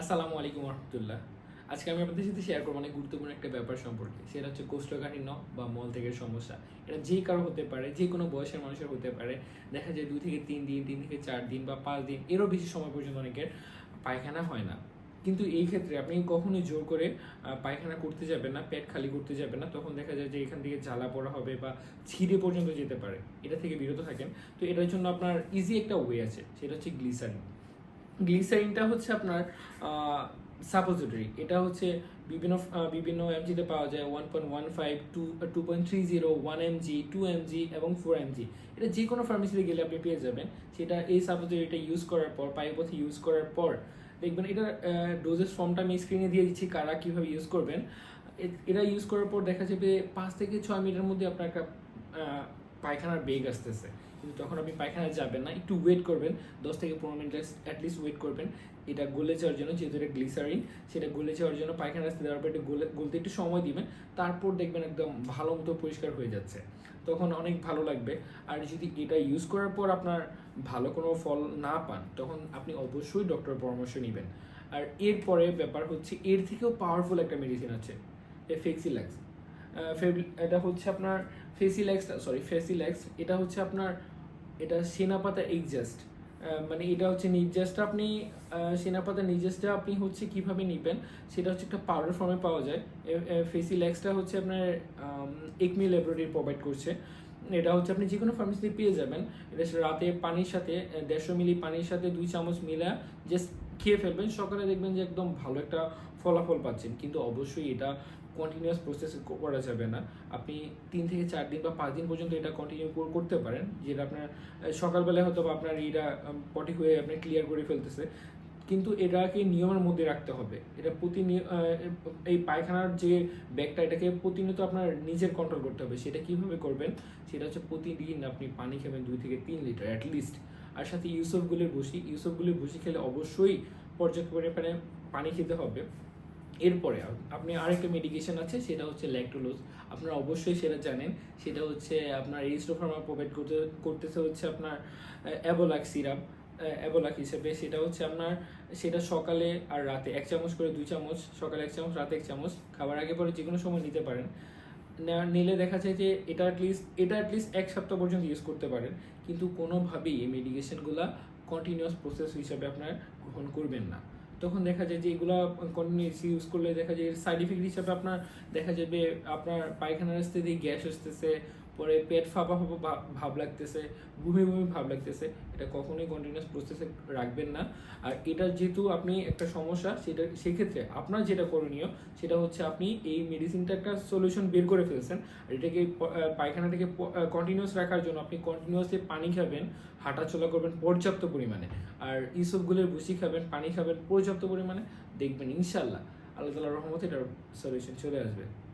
আসসালামু আলাইকুম রহমতুল্লাহ আজকে আমি আপনাদের সাথে শেয়ার করব অনেক গুরুত্বপূর্ণ একটা ব্যাপার সম্পর্কে। সেটা হচ্ছে কোষ্ঠকাঠিন্য বা মল থেকে সমস্যা। এটা যে কারও হতে পারে, যে কোনো বয়সের মানুষের হতে পারে। দেখা যায় দুই থেকে তিন দিন, তিন থেকে চার দিন বা পাঁচ দিন, এরও বেশি সময় পর্যন্ত অনেকের পায়খানা হয় না। কিন্তু এই ক্ষেত্রে আপনি কখনোই জোর করে পায়খানা করতে যাবেন না, পেট খালি করতে যাবেন না, তখন দেখা যায় যে এখান থেকে জ্বালা পড়া হবে বা ছিঁড়ে পর্যন্ত যেতে পারে। এটা থেকে বিরত থাকেন। তো এটার জন্য আপনার ইজি একটা ওয়ে আছে, সেটা হচ্ছে গ্লিসারিন গ্লিসারিনটা হচ্ছে আপনার সাপোজিটরি এটা হচ্ছে বিভিন্ন বিভিন্ন এমজিতে পাওয়া যায় one point one five two two point three zero one mg two mg এবং ফোর এমজি এটা যে কোনো ফার্মেসিতে গেলে আপনি পেয়ে যাবেন। সেটা এই সাপোজিটরিটা ইউজ করার পর পাইপথে ইউজ করার পর, দেখবেন এটা ডোজেস ফর্মটা আমি স্ক্রিনে দিয়ে দিচ্ছি কারা কীভাবে ইউজ করবেন। এটা ইউজ করার পর দেখা যাবে পাঁচ থেকে ছয় মিনিটের মধ্যে আপনার একটা পায়খানার বেগ আসতেছে। কিন্তু তখন আপনি পায়খানায় যাবেন না, একটু ওয়েট করবেন, দশ থেকে পনেরো মিনিট অ্যাটলিস্ট ওয়েট করবেন। এটা গলে যাওয়ার জন্য, যেহেতু এটা গ্লিসারিন সেটা গলে যাওয়ার জন্য পায়খানা আসতে দেওয়ার পর একটু গলে, গলতে একটু সময় দিবেন, তারপর দেখবেন একদম ভালো মতো পরিষ্কার হয়ে যাচ্ছে। তখন অনেক ভালো লাগবে। আর যদি এটা ইউজ করার পর আপনার ভালো কোনো ফল না পান, তখন আপনি অবশ্যই ডক্টরের পরামর্শ নেবেন। আর এরপরে ব্যাপার হচ্ছে, এর থেকেও পাওয়ারফুল একটা মেডিসিন আছে ফেক্সিল্যাক্স এটা হচ্ছে আপনার ফেসিল্যাক্স সরি ফেসিল্যাক্স এটা হচ্ছে আপনার, এটা সেনাপাতা এক্সাস্ট মানে এটা হচ্ছে নির্যাসটা আপনি সেনাপাতা নির্যাসটা আপনি হচ্ছে কীভাবে নিবেন, সেটা হচ্ছে একটা পাউডার ফর্মে পাওয়া যায়। ফেসিল্যাক্সটা হচ্ছে আপনার একমি ল্যাবরেটরি প্রোভাইড করছে। এটা হচ্ছে আপনি যে কোনো ফার্মেসিতে পেয়ে যাবেন। এটা রাতে পানির সাথে দেড়শো মিলি পানির সাথে দুই চামচ মিলা জাস্ট খেয়ে ফেলবেন, সকালে দেখবেন যে একদম ভালো একটা ফলাফল পাচ্ছেন। কিন্তু অবশ্যই এটা কন্টিনিউয়াস প্রসেস করা যাবে না। আপনি তিন থেকে চার দিন বা পাঁচ দিন পর্যন্ত এটা কন্টিনিউ করতে পারেন, যেটা আপনার সকালবেলায় হয়তো বা আপনার এটা পটি হয়ে আপনি ক্লিয়ার করে ফেলতেছে। কিন্তু এটাকে নিয়মের মধ্যে রাখতে হবে। এটা প্রতি এই পায়খানার যে ব্যাগটা, এটাকে প্রতিনিয়ত আপনার নিজের কন্ট্রোল করতে হবে। সেটা কীভাবে করবেন? সেটা হচ্ছে প্রতিদিন আপনি পানি খাবেন দুই থেকে তিন লিটার অ্যাটলিস্ট আর সাথে ইউসফগুলির ভুসি। ইউসফগুলির ভুসি খেলে অবশ্যই পর্যাপ্ত পরিমাণে পানি খেতে হবে। এরপরে আপ- আপনি আরেকটা মেডিকেশন আছে, সেটা হচ্ছে ল্যাক্টোলোজ আপনারা অবশ্যই সেটা জানেন। সেটা হচ্ছে আপনার রেজিস্ট্রোফার্মা প্রোভাইড করতে, করতেছে হচ্ছে আপনার অ্যাবোলাক সিরাপ অ্যাবোলাক হিসেবে। সেটা হচ্ছে আপনার, সেটা সকালে আর রাতে এক চামচ করে দুই চামচ, সকালে এক চামচ, রাতে এক চামচ। খাবার আগে পরে যে কোনো সময় নিতে পারেন। নিলে দেখা যায় যে এটা অ্যাটলিস্ট এটা অ্যাটলিস্ট এক সপ্তাহ পর্যন্ত ইউজ করতে পারেন। কিন্তু কোনোভাবেই এই মেডিকেশনগুলো কন্টিনিউয়াস প্রসেস হিসাবে আপনার গ্রহণ করবেন না। তখন দেখা যায় যে এগুলো কন্টিনিউস ইউজ করলে দেখা যায় সাইড ইফেক্ট হিসাবে আপনার দেখা যাবে আপনার পায়খানার দিয়ে গ্যাস আসতেছে পরে পেট ফাঁপা ফাঁপা ভাব লাগতেছে বমি বমি ভাব লাগতেছে এটা কখনোই কন্টিনিউয়াস প্রসেসে রাখবেন না। আর এটা যেহেতু আপনি একটা সমস্যা সেটা সেক্ষেত্রে আপনার যেটা করণীয় সেটা হচ্ছে আপনি এই মেডিসিনটা একটা সলিউশন বের করে ফেলছেন। আর এটাকে প- আহ, পায়খানাটাকে কন্টিনিউয়াস রাখার জন্য আপনি কন্টিনিউয়াসলি পানি খাবেন হাঁটাচলা করবেন পর্যাপ্ত পরিমাণে। আর ইসবগুলোর ভুসি খাবেন পানি খাবেন পর্যাপ্ত পরিমাণে দেখবেন ইনশাল্লাহ আল্লাহ তালার রহমতে এটার সলিউশন চলে আসবে।